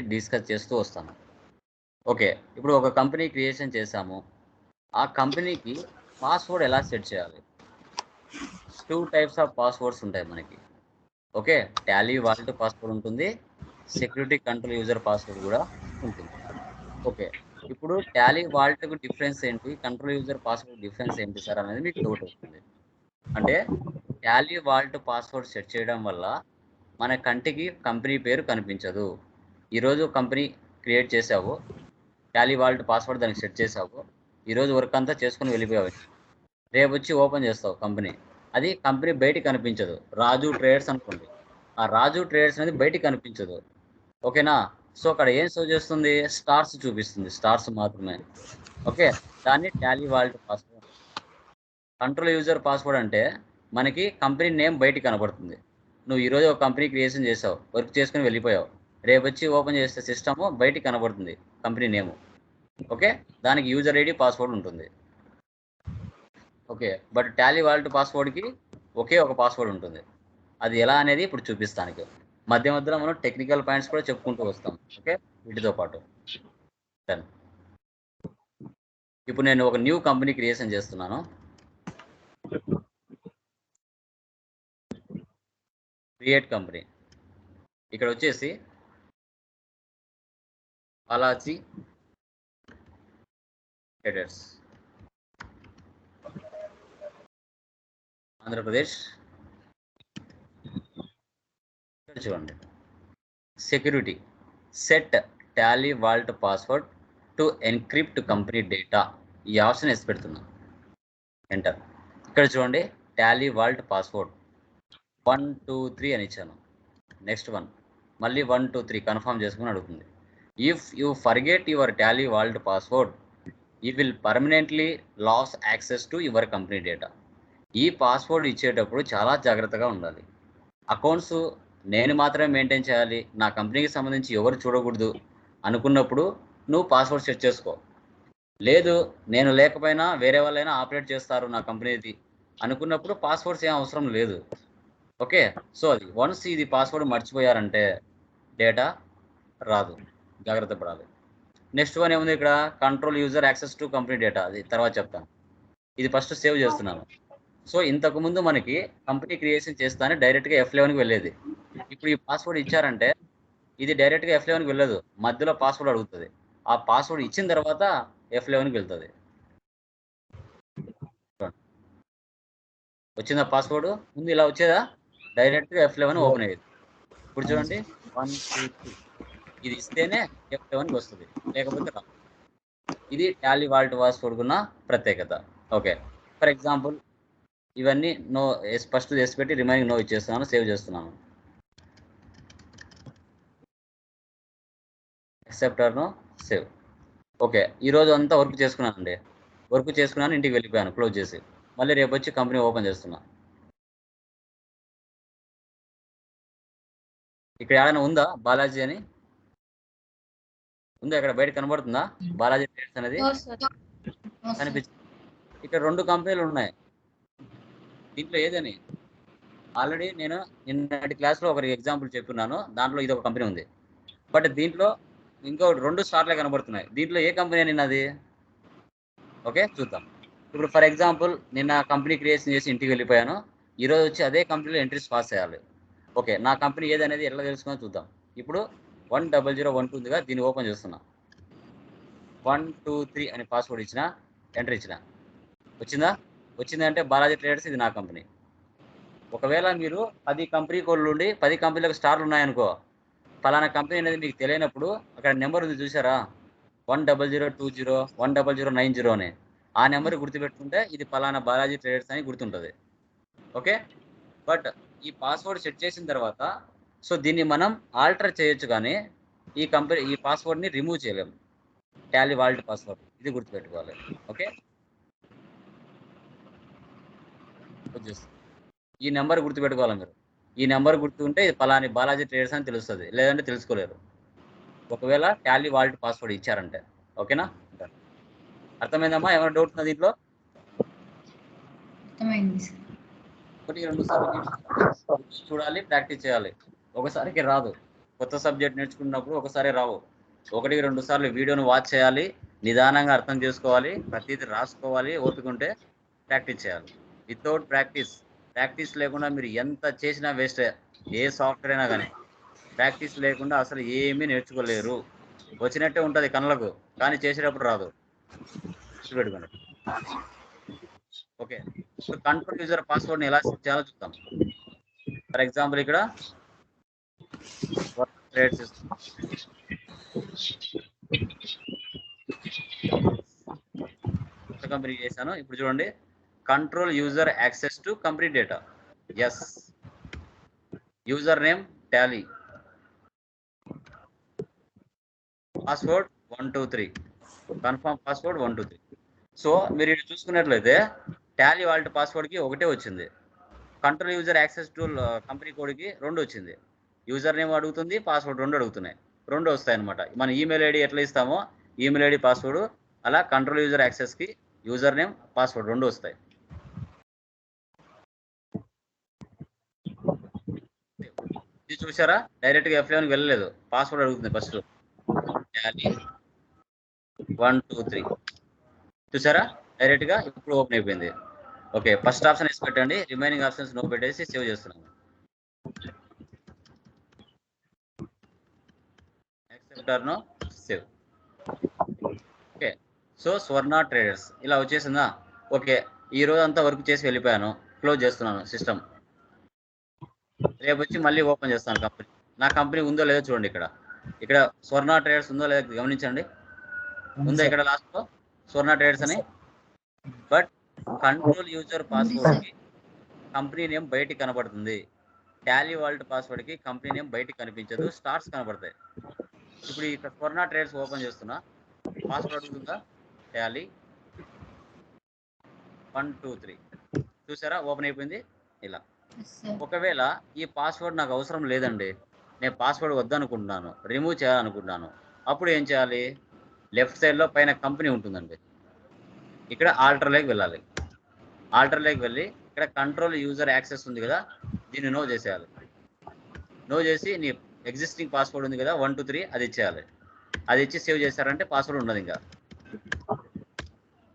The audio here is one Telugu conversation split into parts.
డిస్కస్ చేస్తూ వస్తాను. ఓకే ఇప్పుడు ఒక కంపెనీ క్రియేషన్ చేశాము. ఆ కంపెనీకి పాస్వర్డ్ ఎలా సెట్ చేయాలి? టూ టైప్స్ ఆఫ్ పాస్వర్డ్స్ ఉంటాయి మనకి. ఓకే టాలీ వాలెట్ పాస్వర్డ్ ఉంటుంది. సెక్యూరిటీ కంట్రోల్ యూజర్ పాస్వర్డ్ కూడా ఉంటుంది. ఓకే ఇప్పుడు టాలీ వాల్ట్కు డిఫరెన్స్ ఏంటి? కంట్రోల్ యూజర్ పాస్వర్డ్ డిఫరెన్స్ ఏంటి సార్ అనేది మీకు డౌట్ వస్తుంది అంటే టాలీ వాల్ట్ పాస్వర్డ్ సెట్ చేయడం వల్ల మన కంటికి కంపెనీ పేరు కనిపించదు. ఈరోజు కంపెనీ క్రియేట్ చేసావు. టాలీ వాల్ట్ పాస్వర్డ్ దానికి సెట్ చేసావు. ఈరోజు వర్క్ అంతా చేసుకుని వెళ్ళిపోయావు. రేపు వచ్చి ఓపెన్ చేస్తావు కంపెనీ. అది కంపెనీ బయటికి కనిపించదు రాజు ట్రేడర్స్ అనుకోండి. ఆ రాజు ట్రేడర్స్ అనేది బయటికి కనిపించదు ఓకేనా? సో అక్కడ ఏం షో చేస్తుంది? స్టార్స్ చూపిస్తుంది. స్టార్స్ మాత్రమే. ఓకే? దాన్ని Tally vault password control user password అంటే మనకి కంపెనీ నేమ్ బయటికి కనబడుతుంది నువ్వు ఈరోజు ఒక కంపెనీ క్రియేషన్ చేసావు. వర్క్ చేసుకుని వెళ్ళిపోయావు. రేపు వచ్చి ఓపెన్ చేసే సిస్టమ్ బయటికి కనబడుతుంది కంపెనీ నేమ్. ఓకే? దానికి యూజర్ ఐడి పాస్వర్డ్ ఉంటుంది. ఓకే? బట్ టాలీ వాల్ట్ పాస్వర్డ్కి ఒకే ఒక పాస్వర్డ్ ఉంటుంది. అది ఎలా అనేది ఇప్పుడు చూపిస్తానికి. మధ్య మధ్యలో మనం టెక్నికల్ పాయింట్స్ కూడా చెప్పుకుంటూ వస్తాం. ఓకే? వీటితో పాటు. డన్ ఇప్పుడు నేను ఒక న్యూ కంపెనీ క్రియేషన్ చేస్తున్నాను. Create company. ఇక్కడ వచ్చేసి అలాచి ట్రేడర్స్ ఆంధ్రప్రదేశ్. చూడండి. Security. Set Tally vault password to encrypt company data. ఈ ఆప్షన్ వేసి పెడుతున్నాను ఎంటర్ ఇక్కడ చూడండి. Tally vault password. One two three అని ఇచ్చాను. నెక్స్ట్ వన్ మళ్ళీ వన్ టూ త్రీ కన్ఫర్మ్ చేసుకుని అడుగుతుంది. If you forget your Tally vault password you will permanently lose access to your company data ఈ పాస్వర్డ్ ఇచ్చేటప్పుడు చాలా జాగ్రత్తగా ఉండాలి. అకౌంట్స్ నేను మాత్రమే మెయింటైన్ చేయాలి నా కంపెనీకి సంబంధించి ఎవరు చూడకూడదు అనుకున్నప్పుడు నువ్వు పాస్వర్డ్ సెట్ చేసుకో. లేదు నేను లేకపోయినా వేరే వాళ్ళైనా ఆపరేట్ చేస్తారు నా కంపెనీది అనుకున్నప్పుడు పాస్వర్డ్స్ ఏం అవసరం లేదు. ఓకే సో అది వన్స్ ఇది పాస్వర్డ్ మర్చిపోయారంటే డేటా రాదు. జాగ్రత్త పడాలి. నెక్స్ట్ వన్ ఏముంది ఇక్కడ? Control user access to company data అది తర్వాత చెప్తాను. ఇది ఫస్ట్ సేవ్ చేస్తున్నాను. సో ఇంతకు ముందు మనకి కంపెనీ క్రియేషన్ చేస్తానే డైరెక్ట్గా ఎఫ్ లెవెన్కి వెళ్ళేది. ఇప్పుడు ఈ పాస్వర్డ్ ఇచ్చారంటే ఇది డైరెక్ట్గా ఎఫ్ లెవెన్కి వెళ్ళదు. మధ్యలో పాస్వర్డ్ అడుగుతుంది. ఆ పాస్వర్డ్ ఇచ్చిన తర్వాత ఎఫ్ లెవెన్కి వెళ్తుంది. వచ్చిందా పాస్వర్డ్ ముందు ఇలా వచ్చేదా? డైరెక్ట్గా ఎఫ్ లెవెన్ ఓపెన్ అయ్యేది. ఇప్పుడు చూడండి. వన్ టూ త్రీ ఇది ఇస్తేనే ఎఫ్ సెవెన్కి వస్తుంది. లేకపోతే రాదు. ఇది టాలీ వాల్ట్ వాస్ కొడుకున్న ప్రత్యేకత. ఓకే ఫర్ ఎగ్జాంపుల్ ఇవన్నీ నో ఫస్ట్ చేసి పెట్టి రిమైనింగ్ నో ఇచ్చేస్తున్నాను సేవ్ చేస్తున్నాను. ఎక్సెప్టర్ను సేవ్ ఓకే ఈరోజు అంతా వర్క్ చేసుకున్నానండి. వర్క్ చేసుకున్నాను ఇంటికి వెళ్ళిపోయాను క్లోజ్ చేసి. మళ్ళీ రేపు వచ్చి కంపెనీ ఓపెన్ చేస్తున్నా. ఇక్కడ ఏమైనా ఉందా బాలాజీ అని? ఉందా ఇక్కడ బయట కనబడుతుందా? బాలాజీ ట్రేడ్స్ అనేది? కనిపించింది. ఇక్కడ రెండు కంపెనీలు ఉన్నాయి. దీంట్లో ఏదని? ఆల్రెడీ నేను నిన్నటి క్లాస్లో ఒకరికి ఎగ్జాంపుల్ చెప్పున్నాను దాంట్లో ఇది ఒక కంపెనీ ఉంది. బట్ దీంట్లో ఇంకో రెండు స్టార్లే కనబడుతున్నాయి. దీంట్లో ఏ కంపెనీ అని ఓకే చూద్దాం. ఇప్పుడు ఫర్ ఎగ్జాంపుల్ నిన్న కంపెనీ క్రియేషన్ చేసి ఇంటికి వెళ్ళిపోయాను. ఈరోజు వచ్చి అదే కంపెనీలో ఎంట్రీస్ పాస్ చేయాలి ఓకే నా కంపెనీ ఏది అనేది ఎట్లా తెలుసుకొని చూద్దాం. ఇప్పుడు one double zero one two ఉందిగా దీన్ని ఓపెన్ చేస్తున్నా. వన్ టూ త్రీ అని పాస్వర్డ్ ఇచ్చిన ఎంటర్ ఇచ్చిన. వచ్చిందా? వచ్చిందంటే బాలాజీ ట్రేడర్స్ ఇది నా కంపెనీ. ఒకవేళ మీరు పది కంపెనీ కోళ్ళు ఉండి పది కంపెనీలకు స్టార్లు ఉన్నాయనుకో ఫలానా కంపెనీ అనేది మీకు తెలియనప్పుడు అక్కడ నెంబర్ ఉంది చూసారా one double zero two zero one double zero nine zero అని. ఆ నెంబర్ గుర్తుపెట్టుకుంటే ఇది ఫలానా బాలాజీ ట్రేడర్స్ అని గుర్తుంటుంది. ఓకే? బట్ ఈ పాస్వర్డ్ సెట్ చేసిన తర్వాత సో దీన్ని మనం ఆల్టర్ చేయొచ్చు కానీ ఈ కంపెనీ ఈ పాస్వర్డ్ని రిమూవ్ చేయలేము. టాలీ వాల్ట్ పాస్వర్డ్ ఇది గుర్తుపెట్టుకోవాలి. ఓకే ఈ నెంబర్ గుర్తుపెట్టుకోవాలి మీరు. ఈ నెంబర్ గుర్తుంటే పలాని బాలాజీ ట్రేడర్స్ అని తెలుస్తుంది. లేదంటే తెలుసుకోలేరు. ఒకవేళ టాలీ వాల్ట్ పాస్వర్డ్ ఇచ్చారంటే. ఓకేనా అర్థమైందమ్మా? ఏమైనా డౌట్ ఉందా దీంట్లో? సార్. ఒకటి రెండు సార్లు చూడాలి ప్రాక్టీస్ చేయాలి. ఒకసారికి రాదు. కొత్త సబ్జెక్ట్ నేర్చుకున్నప్పుడు ఒకసారి రావు. ఒకటి రెండు సార్లు వీడియోను వాచ్ చేయాలి నిదానంగా అర్థం చేసుకోవాలి ప్రతిదీ రాసుకోవాలి ఓపిక ఉంటే ప్రాక్టీస్ చేయాలి. వితౌట్ ప్రాక్టీస్ ప్రాక్టీస్ లేకుండా మీరు ఎంత చేసినా వేస్టే ఏ సాఫ్ట్వేర్ అయినా కానీ. ప్రాక్టీస్ లేకుండా అసలు ఏమీ నేర్చుకోలేరు. వచ్చినట్టే ఉంటుంది కళ్ళకు కానీ చేసేటప్పుడు రాదు. పెట్టుకోండి ఓకే. ఇప్పుడు కంట్రోల్ యూజర్ పాస్వర్డ్ని ఎలా సెట్ చేయాలో చూద్దాం. ఫర్ ఎగ్జాంపుల్ ఇక్కడ క్రియేట్ కొత్త కంపెనీ చేశాను. ఇప్పుడు చూడండి. Control user access to complete data yes user name Tally password one two three confirm password one two three so మీరు ఇక్కడ చూసుకున్నట్లయితే టాలీ వాల్ట్ పాస్వర్డ్కి ఒకటే వచ్చింది. Control user access to company కోడ్కి రెండు వచ్చింది. యూజర్ నేమ్ అడుగుతుంది పాస్వర్డ్ రెండు అడుగుతున్నాయి. రెండు వస్తాయి అనమాట మన ఈమెయిల్ ఐడి ఎట్లా ఇస్తామో ఈమెయిల్ ఐడి పాస్వర్డ్ అలా కంట్రోల్ యూజర్ యాక్సెస్కి యూజర్ నేమ్ పాస్వర్డ్ రెండు వస్తాయి. ఇది చూసారా డైరెక్ట్గా ఎఫ్ లెవెన్కి వెళ్ళలేదు. పాస్వర్డ్ అడుగుతుంది ఫస్ట్ వన్ టూ త్రీ చూసారా డైరెక్ట్గా ఇప్పుడు ఓపెన్ అయిపోయింది. ఓకే ఫస్ట్ ఆప్షన్ వేసి పెట్టండి. రిమైనింగ్ ఆప్షన్స్ నో పెట్టేసి సేవ్ చేస్తున్నాను accept no save okay so Swarna traders ఇలా వచ్చేసిందా? ఓకే ఈ రోజు అంతా వర్క్ చేసి వెళ్ళిపోయాను. క్లోజ్ చేస్తున్నాను సిస్టమ్ రేపు వచ్చి మళ్ళీ ఓపెన్ చేస్తాను కంపెనీ నా కంపెనీ ఉందో లేదో చూడండి ఇక్కడ. ఇక్కడ స్వర్ణ ట్రేడర్స్ ఉందో లేదో గమనించండి. ఉందా ఇక్కడ లాస్ట్లో? స్వర్ణ ట్రేడర్స్ అని? బట్ కంట్రోల్ యూజర్ పాస్వర్డ్కి కంపెనీ నేమ్ బయటికి కనబడుతుంది టాలీ వాల్ట్ పాస్వర్డ్కి కంపెనీ నేమ్ బయటికి కనిపించదు. స్టార్స్ కనబడతాయి ఇప్పుడు ఇక్కడ స్వర్ణ ట్రేడర్స్ ఓపెన్ చేస్తున్నా. పాస్వర్డ్ అడుగుతుందా? టాలీ వన్ టూ త్రీ చూసారా? ఓపెన్ అయిపోయింది. ఇలా. ఒకవేళ ఈ పాస్వర్డ్ నాకు అవసరం లేదండి నేను పాస్వర్డ్ వద్దనుకుంటున్నాను రిమూవ్ చేయాలనుకుంటున్నాను అప్పుడు ఏం చేయాలి? లెఫ్ట్ సైడ్లో పైన కంపెనీ ఉంటుందండి. ఇక్కడ ఆల్టర్లోకి వెళ్ళాలి. ఆల్టర్లోకి వెళ్ళి ఇక్కడ కంట్రోల్ యూజర్ యాక్సెస్ ఉంది కదా దీన్ని నో చేసేయాలి. నో చేసి నీ ఎగ్జిస్టింగ్ పాస్వర్డ్ ఉంది కదా వన్ టూ త్రీ అది ఇచ్చేయాలి. అది ఇచ్చి సేవ్ చేశారంటే పాస్వర్డ్ ఉండదు ఇంకా.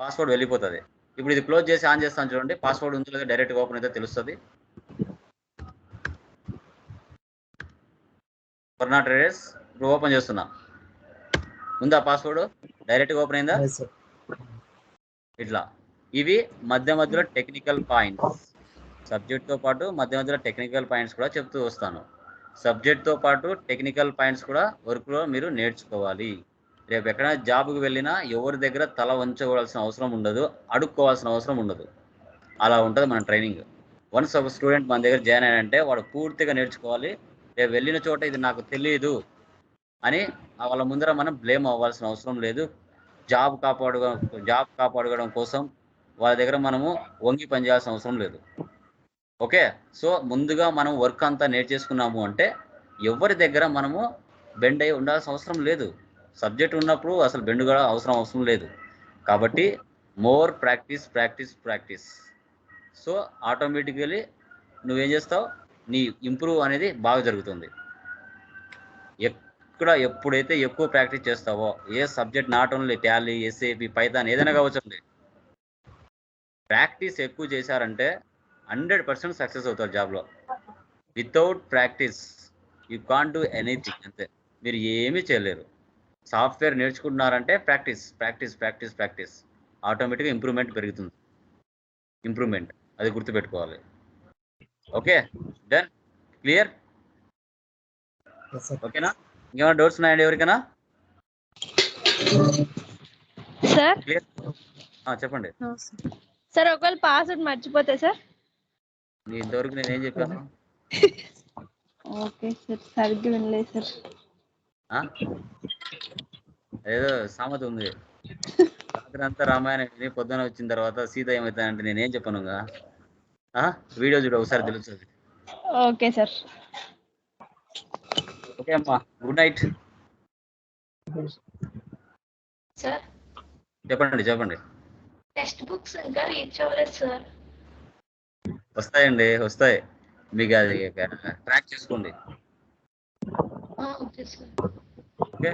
పాస్వర్డ్ వెళ్ళిపోతుంది. ఇప్పుడు ఇది క్లోజ్ చేసి ఆన్ చేస్తాను చూడండి పాస్వర్డ్ ఉందో లేదా డైరెక్ట్గా ఓపెన్ అయితే తెలుస్తుంది. కరోనా ట్రేడర్స్ ఇప్పుడు ఓపెన్ చేస్తున్నా. ఉందా పాస్వర్డ్ డైరెక్ట్గా ఓపెన్ అయిందా? ఇట్లా. ఇవి మధ్య మధ్యలో టెక్నికల్ పాయింట్స్ సబ్జెక్ట్తో పాటు మధ్య మధ్యలో టెక్నికల్ పాయింట్స్ కూడా చెప్తూ వస్తాను. సబ్జెక్ట్తో పాటు టెక్నికల్ పాయింట్స్ కూడా వర్క్లో మీరు నేర్చుకోవాలి. రేపు ఎక్కడైనా జాబ్కి వెళ్ళినా ఎవరి దగ్గర తల వంచవలసిన అవసరం ఉండదు అడుక్కోవాల్సిన అవసరం ఉండదు. అలా ఉంటుంది మన ట్రైనింగ్ వన్స్ ఒక స్టూడెంట్ మన దగ్గర జాయిన్ అయ్యాడంటే వాడు పూర్తిగా నేర్చుకోవాలి. రేపు వెళ్ళిన చోట ఇది నాకు తెలియదు అని వాళ్ళ ముందర మనం బ్లేమ్ అవ్వాల్సిన అవసరం లేదు. జాబ్ కాపాడు జాబ్ కాపాడుకోవడం కోసం వాళ్ళ దగ్గర మనము వంగి పనిచేయాల్సిన అవసరం లేదు. ఓకే? సో ముందుగా మనం వర్క్ అంతా నేర్చేసుకున్నాము అంటే ఎవరి దగ్గర మనము బెండ్ అయి ఉండాల్సిన అవసరం లేదు. సబ్జెక్ట్ ఉన్నప్పుడు అసలు బెండ్ కూడా అవసరం అవసరం లేదు. కాబట్టి more practice practice practice. So automatically నువ్వేం చేస్తావు? నీ ఇంప్రూవ్ అనేది బాగా జరుగుతుంది. ఎక్కడ ఎప్పుడైతే ఎక్కువ ప్రాక్టీస్ చేస్తావో ఏ subject not only Tally SAP Python ఏదైనా కావచ్చు ప్రాక్టీస్ ఎక్కువ చేశారంటే హండ్రెడ్ పర్సెంట్ సక్సెస్ అవుతారు జాబ్లో. Without practice you can't do anything అంతే. మీరు ఏమీ చేయలేరు. సాఫ్ట్వేర్ నేర్చుకుంటున్నారంటే ప్రాక్టీస్ ప్రాక్టీస్ ప్రాక్టీస్ ప్రాక్టీస్. ఆటోమేటిక్గా ఇంప్రూవ్మెంట్ పెరుగుతుంది. ఇంప్రూవ్మెంట్ అది గుర్తుపెట్టుకోవాలి. Okay done clear? ఓకేనా? ఇంకేమైనా డౌట్స్ ఉన్నాయండి ఎవరికైనా? సార్? క్లియర్? చెప్పండి. సార్ ఒకవేళ పాస్వర్డ్ మర్చిపోతే సార్? ఇంతవరకు నేను ఏం చెప్పాను? ఓకే సార్ సరిగ్గా వినలేదు సార్. ఆ? ఏదో సామెత ఉంది. రాత్రి అంతా రామాయణం విని పొద్దున వచ్చిన తర్వాత సీత ఏమవుతానంటే నేనేం చెప్పను వీడియో చూడు ఒకసారి తెలుస్తుంది ఓకే సార్. ఓకే అమ్మా గుడ్ నైట్. సార్? చెప్పండి చెప్పండి. టెక్స్ట్ బుక్స్ ఇంకా రీచ్ అవ్వలేదు సార్. వస్తాయండి వస్తాయి. మీకు అది ట్రాక్ చేసుకోండి. ఓకే?